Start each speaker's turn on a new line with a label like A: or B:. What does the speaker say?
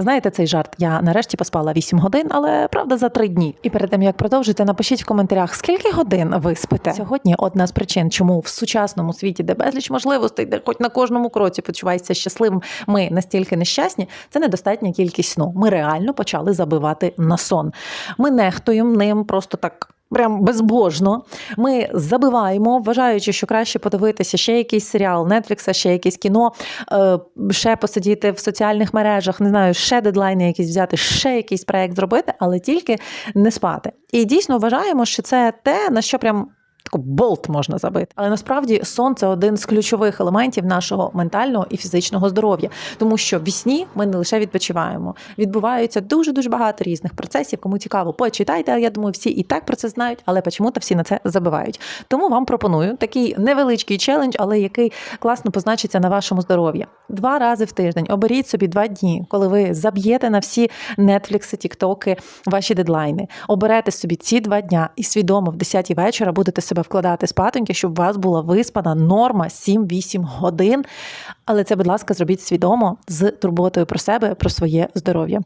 A: Знаєте цей жарт? Я нарешті поспала 8 годин, але правда за 3 дні. І перед тим як продовжити, напишіть в коментарях, скільки годин ви спите. Сьогодні одна з причин, чому в сучасному світі, де безліч можливостей, де хоч на кожному кроці почуваєшся щасливим, ми настільки нещасні. Це недостатня кількість сну. Ми реально почали забивати на сон. Ми нехтуємо ним просто так. Прям безбожно. Ми забиваємо, вважаючи, що краще подивитися ще якийсь серіал, Нетфлікса, ще якесь кіно, е, ще посидіти в соціальних мережах, не знаю, ще дедлайни якісь взяти, ще якийсь проект зробити, але тільки не спати. І дійсно вважаємо, що це те, на що прям. Таку болт можна забити. Але насправді сон це один з ключових елементів нашого ментального і фізичного здоров'я, тому що в сні ми не лише відпочиваємо. Відбуваються дуже дуже багато різних процесів. Кому цікаво, почитайте. Я думаю, всі і так про це знають, але чому-то всі на це забивають. Тому вам пропоную такий невеличкий челендж, але який класно позначиться на вашому здоров'ї. Два рази в тиждень оберіть собі два дні, коли ви заб'єте на всі Нетфлікси, Тіктоки, ваші дедлайни. Оберете собі ці два дня і свідомо в 10 вечора будете себе вкладати спатоньки, щоб у вас була виспана норма 7-8 годин. Але це, будь ласка, зробіть свідомо з турботою про себе, про своє здоров'я.